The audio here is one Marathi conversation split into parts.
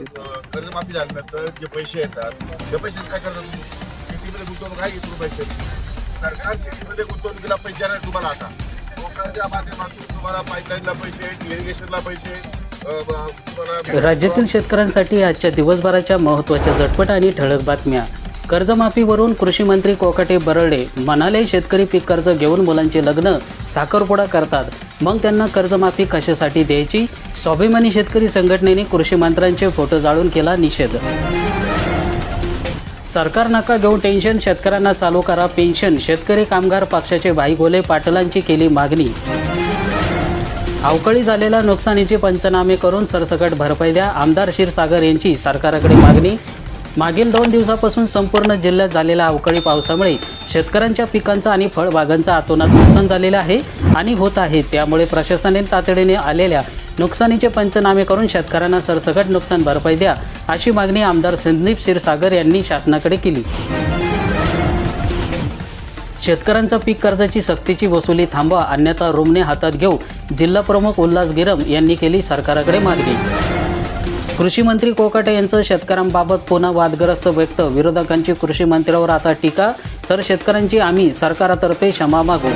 कर्जमाफी झाल्यानंतर जे पैसे येतात त्या काय करतात तुम्ही? शेतीमध्ये गुंतवणूक आहे सरकार शेतीमध्ये गुंतवणुकीला पैसे देणार तुम्हाला आता. माध्यमातून तुम्हाला पाईपलाईनला पैसे इरिगेशनला पैसे राज्यातील शेतकऱ्यांसाठी आजच्या दिवसभराच्या महत्त्वाच्या झटपट आणि ठळक बातम्या. कर्जमाफीवरून कृषी मंत्री कोकाटे बरळे म्हणाले शेतकरी पीक कर्ज घेऊन मुलांचे लग्न साखरपुडा करतात. मग त्यांना कर्जमाफी कशासाठी द्यायची? स्वाभिमानी शेतकरी संघटनेने कृषी मंत्र्यांचे फोटो जाळून केला निषेध. सरकार नका घेऊन टेन्शन शेतकऱ्यांना चालू करा पेन्शन शेतकरी कामगार पक्षाचे भाईगोले पाटलांची केली मागणी. अवकाळी झालेल्या नुकसानीचे पंचनामे करून सरसकट भरपाई द्या आमदार क्षीरसागर यांची सरकारकडे मागणी. मागील दोन दिवसापासून संपूर्ण जिल्ह्यात झालेल्या अवकाळी पावसामुळे शेतकऱ्यांच्या पिकांचं आणि फळबागांचं अतोनात नुकसान झालेलं आहे आणि होत आहे. त्यामुळे प्रशासनाने तातडीने आलेल्या नुकसानीचे पंचनामे करून शेतकऱ्यांना सरसकट नुकसान भरपाई द्या अशी मागणी आमदार संदीप क्षीरसागर यांनी शासनाकडे केली. शेतकऱ्यांचा पीक कर्जाची सक्तीची वसुली थांबवा अन्यथा रुमने हातात घेऊ जिल्हाप्रमुख उल्हास गिरम यांनी केली सरकारकडे मागणी. कृषी मंत्री कोकाटे यांचं शेतकऱ्यांबाबत पुन्हा वादग्रस्त व्यक्त. विरोधकांची कृषी मंत्र्यावर आता टीका तर शेतकऱ्यांची आम्ही सरकारातर्फे क्षमा मागू.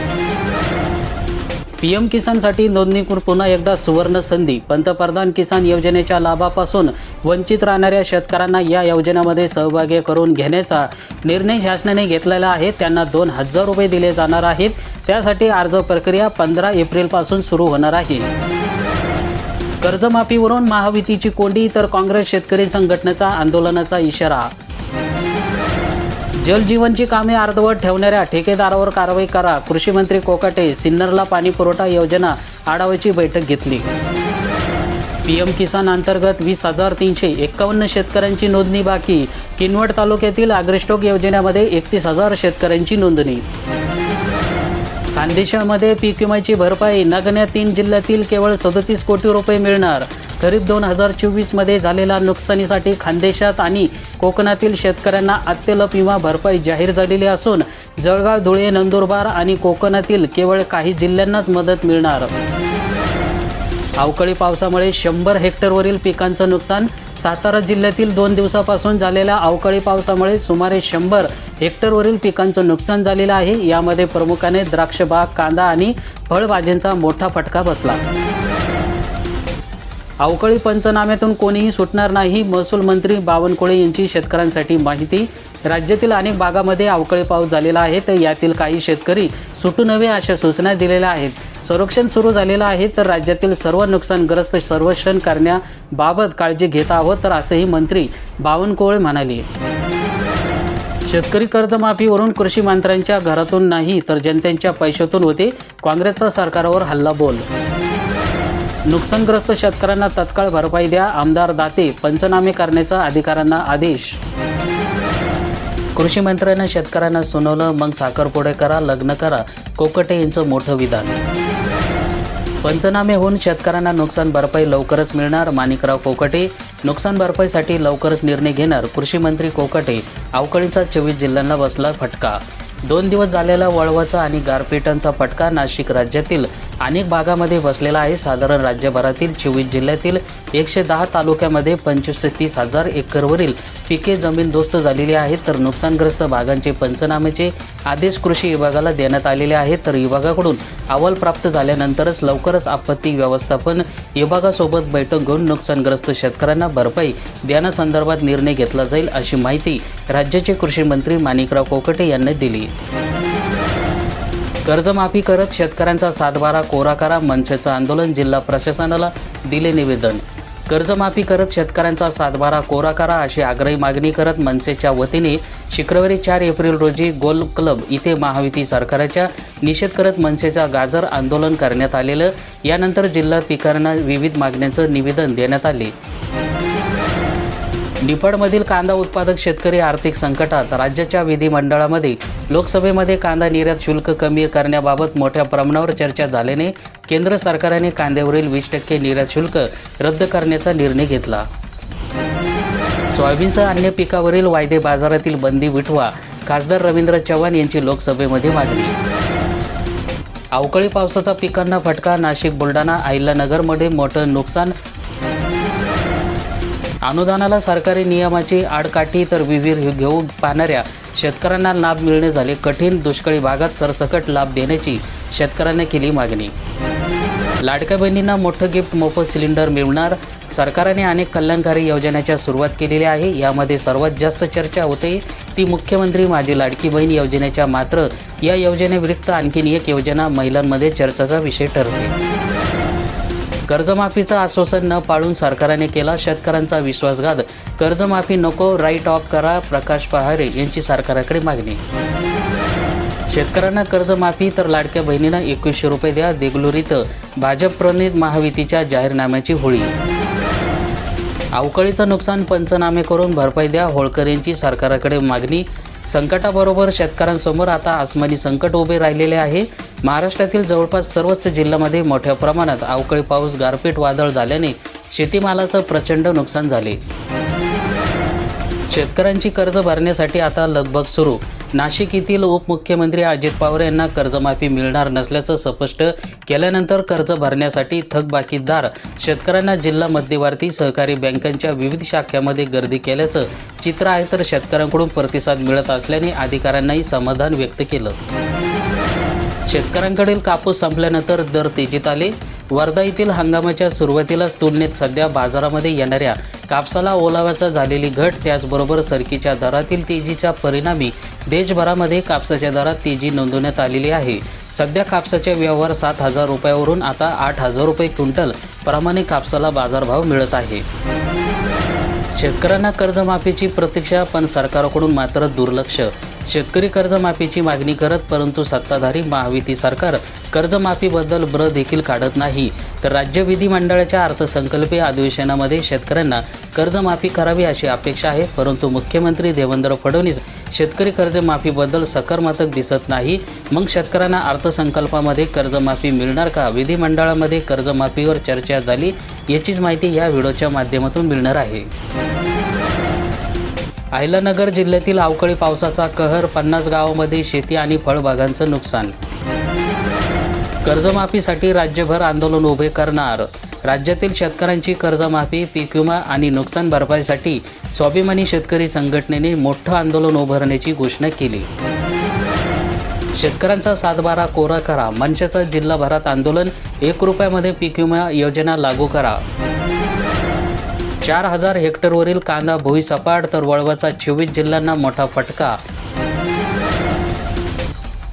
पीएम किसानसाठी नोंदणीकृत पुन्हा एकदा सुवर्ण संधी. पंतप्रधान किसान योजनेच्या लाभापासून वंचित राहणाऱ्या शेतकऱ्यांना या योजनेमध्ये सहभागी करून घेण्याचा निर्णय शासनाने घेतलेला आहे. त्यांना दोन हजार रुपये दिले जाणार आहेत. त्यासाठी अर्ज प्रक्रिया पंधरा एप्रिलपासून सुरू होणार आहे. कर्जमाफीवरून महायुतीची कोंडी तर काँग्रेस शेतकरी संघटनेचा आंदोलनाचा इशारा. जलजीवनची कामे अर्धवट ठेवणाऱ्या ठेकेदारावर कारवाई करा. कृषी मंत्री कोकाटे सिन्नरला पाणी पुरवठा योजना आढाव्याची बैठक घेतली. पीएम किसान अंतर्गत वीस हजार तीनशे एक्कावन्न शेतकऱ्यांची नोंदणी बाकी. किनवट तालुक्यातील अग्रिस्टोक योजनेमध्ये एकतीस हजार शेतकऱ्यांची नोंदणी. खानदेशामध्ये पीक विम्याची भरपाई नगण्या तीन जिल्ह्यातील केवळ सदतीस कोटी रुपये मिळणार. खरीप दोन हजार चोवीसमध्ये झालेल्या नुकसानीसाठी खानदेशात आणि कोकणातील शेतकऱ्यांना अत्यल्प विमा भरपाई जाहीर झालेली असून जळगाव धुळे नंदुरबार आणि कोकणातील केवळ काही जिल्ह्यांनाच मदत मिळणार. अवकाळी पावसामुळे शंभर हेक्टरवरील पिकांचं नुकसान. सातारा जिल्ह्यातील दोन दिवसापासून झालेल्या अवकाळी पावसामुळे सुमारे शंभर हेक्टरवरील पिकांचं नुकसान झालेलं आहे. यामध्ये प्रमुखाने द्राक्षबाग कांदा आणि फळभाज्यांचा मोठा फटका बसला. अवकाळी पंचनाम्यातून कोणीही सुटणार नाही महसूल मंत्री बावनकुळे यांची शेतकऱ्यांसाठी माहिती. राज्यातील अनेक भागामध्ये अवकाळी पाऊस झालेला आहे तर यातील काही शेतकरी सुटू नये अशा सूचना दिलेल्या आहेत. संरक्षण सुरू झालेलं आहे. तर राज्यातील सर्व नुकसानग्रस्त सर्वेक्षण करण्याबाबत काळजी घेत आहोत. तर असंही मंत्री बावनकुळे म्हणाले. शेतकरी कर्जमाफीवरून कृषी मंत्र्यांच्या घरातून नाही तर जनतेच्या पैशातून होते. काँग्रेसचा सरकारवर हल्ला बोल. नुकसानग्रस्त शेतकऱ्यांना तत्काळ भरपाई द्या आमदार दाते पंचनामे करण्याचा अधिकाऱ्यांना आदेश. कृषी मंत्र्यांना शेतकऱ्यांना सुनावलं मग साखरपुडे करा लग्न करा. कोकटे यांचं मोठं विधान. पंचनामे होऊन शेतकऱ्यांना नुकसान भरपाई लवकरच मिळणार. माणिकराव कोकटे नुकसान भरपाईसाठी लवकरच निर्णय घेणार. कृषी मंत्री कोकटे अवकाळीचा चोवीस जिल्ह्यांना बसला फटका. दोन दिवस झालेला वळवाचा आणि गारपिटांचा फटका नाशिक राज्यातील अनेक भागामध्ये बसलेला आहे. साधारण राज्यभरातील चोवीस जिल्ह्यातील एकशे दहा तालुक्यामध्ये पंचवीस ते तीस हजार एकरवरील पिके जमीनदोस्त झालेली आहेत. तर नुकसानग्रस्त भागांचे पंचनामेचे आदेश कृषी विभागाला देण्यात आलेले आहेत. तर विभागाकडून अहवाल प्राप्त झाल्यानंतरच लवकरच आपत्ती व्यवस्थापन विभागासोबत बैठक घेऊन नुकसानग्रस्त शेतकऱ्यांना भरपाई देण्यासंदर्भात निर्णय घेतला जाईल अशी माहिती राज्याचे कृषी मंत्री माणिकराव कोकटे यांनी दिली. कर्जमाफी करत शेतकऱ्यांचा सातबारा कोरा करा मनसेचं आंदोलन जिल्हा प्रशासनाला दिले निवेदन. कर्जमाफी करत शेतकऱ्यांचा सातबारा कोरा करा अशी आग्रही मागणी करत मनसेच्या वतीने शुक्रवारी चार एप्रिल रोजी गोल क्लब इथे महायुती सरकारच्या निषेध करत मनसेचा गाजर आंदोलन करण्यात आलेलं. यानंतर जिल्हा पिकांना विविध मागण्यांचं निवेदन देण्यात आले. निफाडमधील कांदा उत्पादक शेतकरी आर्थिक संकटात राज्याच्या विधिमंडळामध्ये लोकसभेमध्ये कांदा निर्यात शुल्क कमी करण्याबाबत मोठ्या प्रमाणावर चर्चा झाल्याने केंद्र सरकारने कांद्यावरील वीस टक्के निर्यात शुल्क रद्द करण्याचा निर्णय घेतला. सोयाबीनसह अन्य पिकावरील वायदे बाजारातील बंदी विठवा खासदार रवींद्र चव्हाण यांची लोकसभेमध्ये मागणी. अवकाळी पावसाचा पिकांना फटका नाशिक बुलढाणा अहिल्यानगरमध्ये मोठं नुकसान अनुदानाला सरकारी नियमाची आडकाठी तर विहीर घेऊ पाहणाऱ्या शेतकऱ्यांना लाभ मिळणे झाले. कठीण दुष्काळी भागात सरसकट लाभ देण्याची शेतकऱ्यांनी केली मागणी. लाडक्या बहिणींना मोठं गिफ्ट मोफत सिलेंडर मिळणार. सरकारने अनेक कल्याणकारी योजनेच्या सुरुवात केलेली आहे. यामध्ये सर्वात जास्त चर्चा होते. ती मुख्यमंत्री माझी लाडकी बहीण योजनेच्या मात्र या योजनेव्यतिरिक्त आणखीन एक योजना महिलांमध्ये चर्चेचा विषय ठरते. कर्जमाफीचं आश्वासन न पाळून सरकारने केला शेतकऱ्यांचा विश्वासघात. कर्जमाफी नको राईट ऑफ करा प्रकाश पहारे यांची सरकारकडे मागणी. शेतकऱ्यांना कर्जमाफी तर लाडक्या बहिणींना एकवीसशे रुपये द्या देगलूर भाजप प्रणित महायुतीच्या जाहीरनाम्याची होळी. अवकाळीचं नुकसान पंचनामे करून भरपाई द्या होळकर यांची सरकारकडे मागणी. संकटाबरोबर शेतकऱ्यांसमोर आता आसमानी संकट उभे राहिलेले आहे. महाराष्ट्रातील जवळपास सर्वच जिल्ह्यामध्ये मोठ्या प्रमाणात अवकाळी पाऊस गारपीट वादळ झाल्याने शेतीमालाचं प्रचंड नुकसान झाले. शेतकऱ्यांची कर्ज भरण्यासाठी आता लगबग सुरू. नाशिक येथील उपमुख्यमंत्री अजित पवार यांना कर्जमाफी मिळणार नसल्याचं स्पष्ट केल्यानंतर कर्ज भरण्यासाठी थकबाकीदार शेतकऱ्यांना जिल्हा मध्यवर्ती सहकारी बँकांच्या विविध शाखांमध्ये गर्दी केल्याचं चित्र आहे तर शेतकऱ्यांकडून प्रतिसाद मिळत असल्याने अधिकाऱ्यांनाही समाधान व्यक्त केलं. शेतकऱ्यांकडील कापूस संपल्यानंतर दर तेजीत आले. वर्धा येथील हंगामाच्या सुरुवातीलाच तुलनेत सध्या बाजारामध्ये येणाऱ्या कापसाला ओलाव्याचा झालेली घट त्याचबरोबर सरकीच्या दरातील तेजीच्या परिणामी देशभरामध्ये कापसाच्या दरात तेजी नोंदवण्यात आलेली आहे. सध्या कापसाचे व्यवहार सात हजार रुपयावरून आता आठ हजार रुपये क्विंटल प्रमाणे कापसाला बाजारभाव मिळत आहे. शेतकऱ्यांना कर्जमाफीची प्रतीक्षा पण सरकारकडून मात्र दुर्लक्ष शेतकरी कर्जमाफीची मागणी करत परंतु सत्ताधारी महायुती सरकार कर्जमाफीबद्दल ब्र देखील काढत नाही. तर राज्य विधिमंडळाच्या अर्थसंकल्पीय अधिवेशनामध्ये शेतकऱ्यांना कर्जमाफी करावी अशी अपेक्षा आहे परंतु मुख्यमंत्री देवेंद्र फडणवीस शेतकरी कर्जमाफीबद्दल सकारात्मक दिसत नाही. मग शेतकऱ्यांना अर्थसंकल्पामध्ये कर्जमाफी मिळणार का? विधिमंडळामध्ये कर्जमाफीवर चर्चा झाली याचीच माहिती या व्हिडिओच्या माध्यमातून मिळणार आहे. अहिलानगर जिल्ह्यातील अवकाळी पावसाचा कहर पन्नास गावामध्ये शेती आणि फळबागांचं नुकसान. कर्जमाफीसाठी राज्यभर आंदोलन उभे करणार. राज्यातील शेतकऱ्यांची कर्जमाफी पीक विमा आणि नुकसान भरपाईसाठी स्वाभिमानी शेतकरी संघटनेने मोठं आंदोलन उभारण्याची घोषणा केली. शेतकऱ्यांचा सातबारा कोरा करा. मनसेचं जिल्हाभरात आंदोलन एक रुपयामध्ये पीक विमा योजना लागू करा. चार हजार हेक्टरवरील कांदा भुईसपाट तर वळवाचा चोवीस जिल्ह्यांना मोठा फटका.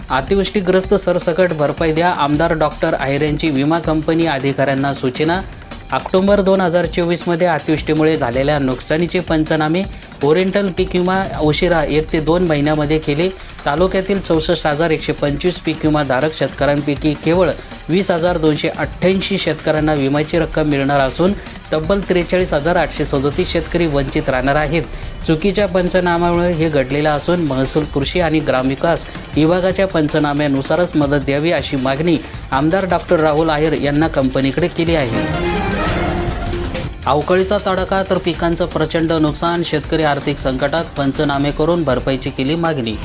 अतिवृष्टीग्रस्त सरसकट भरपाई द्या आमदार डॉक्टर आहेर विमा कंपनी अधिकाऱ्यांना सूचना. ऑक्टोबर दोन हजार चोवीसमध्ये अतिवृष्टीमुळे झालेल्या नुकसानीचे पंचनामे ओरिएंटल पीक विमा उशिरा एक ते दोन महिन्यामध्ये केले. तालुक्यातील चौसष्ट हजार एकशे पंचवीस पीक विमाधारक शेतकऱ्यांपैकी केवळ वीस हजार दोनशे अठ्ठ्याऐंशी शेतकऱ्यांना विम्याची रक्कम मिळणार असून तब्बल त्रेचाळीस हजार आठशे सदोतीस शेतकरी वंचित राहणार आहेत. चुकीच्या पंचनाम्यामुळे हे घडलेलं असून महसूल कृषी आणि ग्रामविकास विभागाच्या पंचनाम्यानुसारच मदत द्यावी अशी मागणी आमदार डॉक्टर राहुल आहेर यांना कंपनीकडे केली आहे. अवकाळीचा तडाखा तर पिकांचं प्रचंड नुकसान शेतकरी आर्थिक संकटात पंचनामे करून भरपाईची केली मागणी.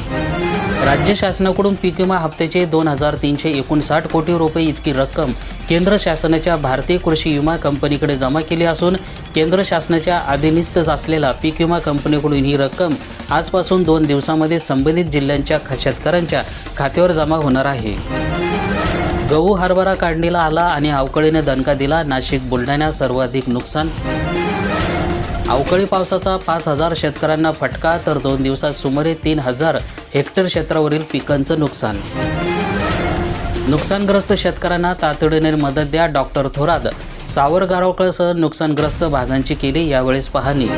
राज्य शासनाकडून पीक विमा हप्त्याचे दोन हजार तीनशे एकोणसाठ कोटी रुपये इतकी रक्कम केंद्र शासनाच्या भारतीय कृषी विमा कंपनीकडे जमा केली असून केंद्र शासनाच्या अधीनस्थ असलेला पीक विमा कंपनीकडून ही रक्कम आजपासून दोन दिवसामध्ये संबंधित जिल्ह्यांच्या ख- शेतकऱ्यांच्या खात्यावर जमा होणार आहे. गहू हरभरा काढणीला आला आणि अवकाळीने दणका दिला नाशिक बुलढाण्यात सर्वाधिक नुकसान अवकाळी पावसाचा पाच हजार शेतकऱ्यांना फटका तर दोन दिवसात सुमारे तीन हजार हेक्टर क्षेत्रावरील पिकांचं नुकसान. नुकसानग्रस्त शेतकऱ्यांना तातडीने मदत द्या डॉक्टर थोरात. सावरगारोकळसह नुकसानग्रस्त भागांची केली यावेळेस पाहणी.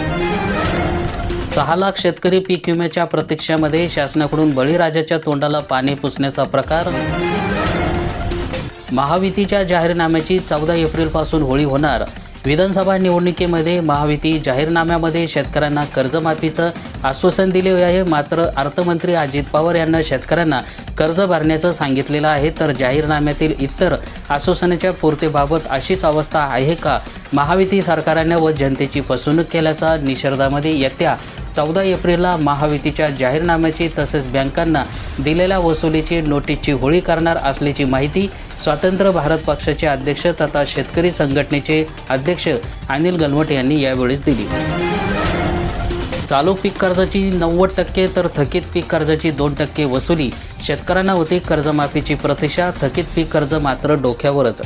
सहा लाख शेतकरी पीक विम्याच्या प्रतीक्षेमध्ये शासनाकडून बळीराजाच्या तोंडाला पाणी पुसण्याचा प्रकार. महावितीच्या जाहीरनाम्याची चौदा एप्रिलपासून होळी होणार. विधानसभा निवडणुकीमध्ये महायुती जाहीरनाम्यामध्ये शेतकऱ्यांना कर्जमाफीचं आश्वासन दिले आहे. मात्र अर्थमंत्री अजित पवार यांना शेतकऱ्यांना कर्ज भरण्याचं सांगितलेलं आहे. तर जाहीरनाम्यातील इतर आश्वासनाच्या पूर्तीबाबत अशीच अवस्था आहे का? महायुती सरकारानं व जनतेची फसवणूक केल्याचा निषेधामध्ये येत्या चौदा एप्रिलला महायुतीच्या जाहीरनाम्याची तसेच बँकांना दिलेल्या वसुलीची नोटीसची होळी करणार असल्याची माहिती स्वातंत्र्य भारत पक्षाचे अध्यक्ष तथा शेतकरी संघटनेचे अध्यक्ष अनिल गलमट यांनी यावेळीच दिली. चालू पीक कर्जाची नव्वद टक्के तर थकीत पीक कर्जाची दोन टक्के वसुली शेतकऱ्यांना होती कर्जमाफीची प्रतीक्षा थकीत पीक कर्ज मात्र डोक्यावरच.